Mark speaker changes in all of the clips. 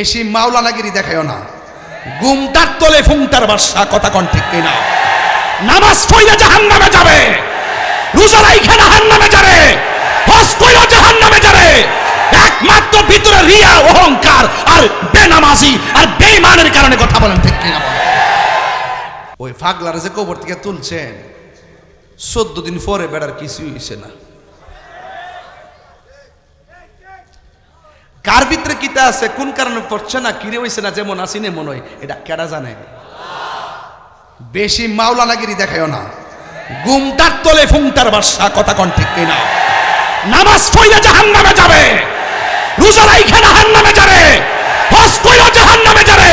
Speaker 1: বেশি মাওলানাগিরি দেখায়ও না। গুমটার তলে ফুংটার বাসা কথা কন ঠিক কিনা? নামাজ পড়লে জাহান নামে যাবে। রোজা রাইখে জাহান নামে যাবে। হজ কইরা জাহান নামে যাবে। একমাত্র ভিতরে রিয়া, অহংকার আর বেনামাজি আর বেঈমানের কারণে কথা বলেন ঠিক কিনা ওই ফাগলার যে কবর থেকে তুলছেন, চোদ্দ দিন পরে বেড়ার কিছুই হয়েছে না। কার ভিতরে কিতা আছে, কোন কারণে পড়ছে না, কিরে হইছে না, যেমন আসি নে মনে হয়, এটা কেডা জানে? বেশি মাওলানাগিরি দেখায়ও না। গুমটার তলে ফুংটার বাসা, কথা কন ঠিক কিনা? নামাজ পড়লে জাহান নামে যাবে। রোজা রাইখে জাহান নামে যাবে। হজ কইরা জাহান নামে যাবে।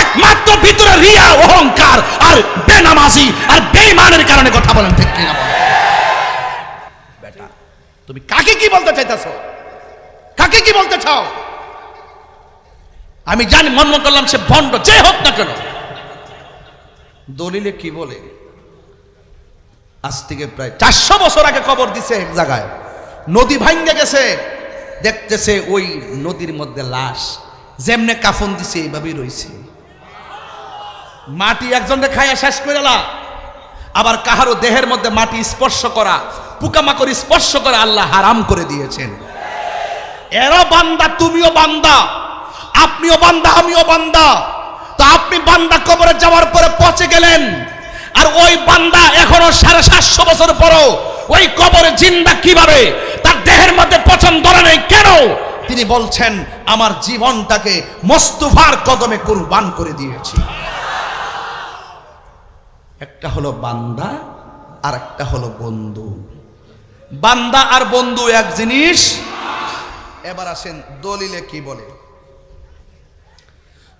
Speaker 1: একমাত্র ভিতরে রিয়া, অহংকার আর বেনামাজি আর বেঈমানের কারণে কথা বলেন ঠিক কিনা? বেটা, তুমি কাকে কি বলতে চাইতেছো? কি বলতে চাও? আমি জানি মন করলাম সে ভণ্ড, যে হোক না কেন। দলিলে কি বলে? আজ থেকে প্রায় চারশো বছর আগে কবর দিছে এক জায়গায়। নদী ভাঙ্গে গেছে। দেখতেছে ওই নদীর মধ্যে লাশ। যেমনে কাফন দিছে, এইভাবেই রয়েছে মাটি একজনকে খাইয়া শেষ করে লা আবার কাহারও দেহের মধ্যে মাটি স্পর্শ করা, পোকামাকড় স্পর্শ করা আল্লাহ হারাম করে দিয়েছেন। এরা বান্দা, তুমিও বান্দা, আপনিও বান্দা, আমিও বান্দা। তো আপনি বান্দা কবরে যাওয়ার পরে পচে গেলেন। আর ওই বান্দা এখনও সাড়ে সাতশো বছর পরও ওই কবরে জিন্দা কীভাবে? তার দেহের মধ্যে পচন ধরে নেই। কেন? তিনি বলছেন, আমার জীবনটাকে মস্তুফার কদমে কুরবান করে দিয়েছি। একটা হলো বান্দা আর একটা হলো বন্ধু। বান্দা আর বন্ধু এক জিনিস এবার আসেন দলিলে কি বলে?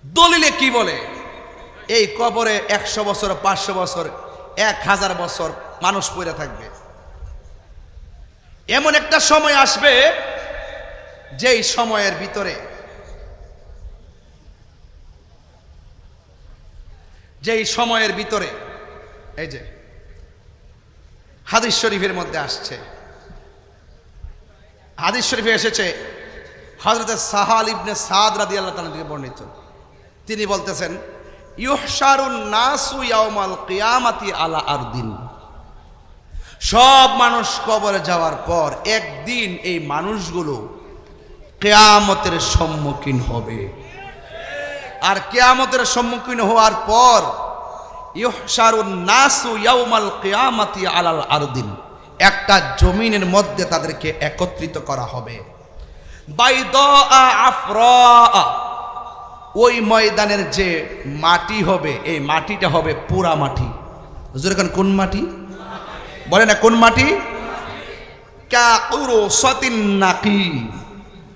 Speaker 1: দলিলে কি বলে? এই কবরে একশো বছর, পাঁচশো বছর, এক হাজার বছর মানুষ পড়ে থাকবে। এমন একটা সময় আসবে, যেই সময়ের ভিতরে যেই সময়ের ভিতরে, এই যে, হাদিস শরীফের মধ্যে আসছে। হাদিস শরীফে এসেছে হজরত সাহাল ইবনে সাদ রাদি আল্লাহ থেকে বর্ণিত। তিনি বলতেছেন ইউহসারুন নাসু ইয়াউমাল কিয়ামাতি আলা আরদিন। সব মানুষ কবরে যাওয়ার পর একদিন এই মানুষগুলো কেয়ামতের সম্মুখীন হবে। আর কেয়ামতের সম্মুখীন হওয়ার পর ইউহসারুন নাসু ইয়াউমাল কিয়ামাতি আলাল আরদিন। একটা জমিনের মধ্যে তাদেরকে একত্রিত করা হবে। ওই ময়দানের যে মাটি হবে, এই মাটিটা হবে পুরা মাটি। হুজুর কোন মাটি? বলে না, কোন মাটি? নাকি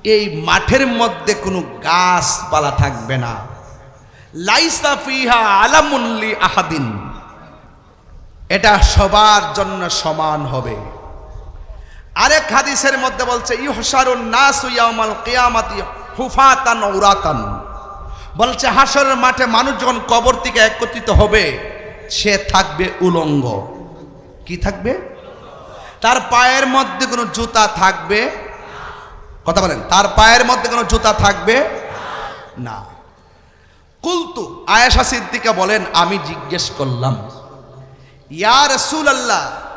Speaker 1: এই মাঠের মধ্যে কোনো গাছপালা থাকবে না। লাইসা ফিহা আলামুল্লি আহাদিন। এটা সবার জন্য সমান হবে। আরেক হাদিসের মধ্যে বলছে ইহসারুন হুফাতান উরাতান বলছে হাসরের মাঠে মানুষ যখন কবর থেকে একত্রিত হবে, সে থাকবে উলঙ্গ। কি থাকবে? তার পায়ের মধ্যে কোনো জুতা থাকবে? কথা বলেন, তার পায়ের মধ্যে কোনো জুতা থাকবে? না। কুলতু, আয়েশা সিদ্দিকা বলেন, আমি জিজ্ঞেস করলাম, ইয়া রাসূলুল্লাহ আন-নিসাউ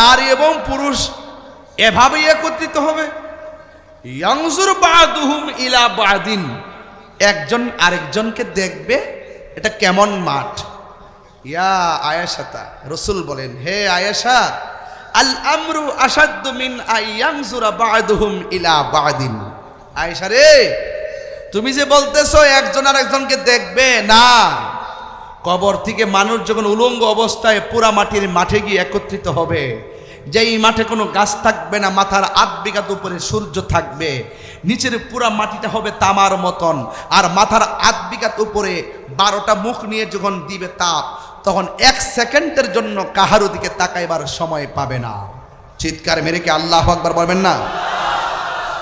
Speaker 1: নারী এবং পুরুষ এভাবেই একত্রিত হবে। ইয়ানজুর বাদুহুম ইলা বাদিন, একজন আরেকজনকে দেখবে এটা কেমন মাঠ। ইয়া আয়েশাতা, রসুল বলেন, হে আয়েশা আল আমরু আসাদ্দু মিন আইয়ানজুরা বাদুহুম ইলা বাদিন। আয়েশা রে তুমি যে বলতেছো, একজন আর একজনকে দেখবে, না। কবর থেকে মানুষ যখন উলঙ্গ অবস্থায় পুরা মাটির মাঠে গিয়ে একত্রিত হবে, যেই মাঠে কোনো গাছ থাকবে না, মাথার আধ বিঘাত উপরে সূর্য থাকবে, নিচের পুরা মাটিটা হবে তামার মতন, আর মাথার আধ বিঘাত উপরে বারোটা মুখ নিয়ে যখন দিবে তাপ, তখন এক সেকেন্ডের জন্য কাহারো দিকে তাকাইবার সময় পাবে না। চিৎকার মেরে কি আল্লাহ আকবার বলবেন না?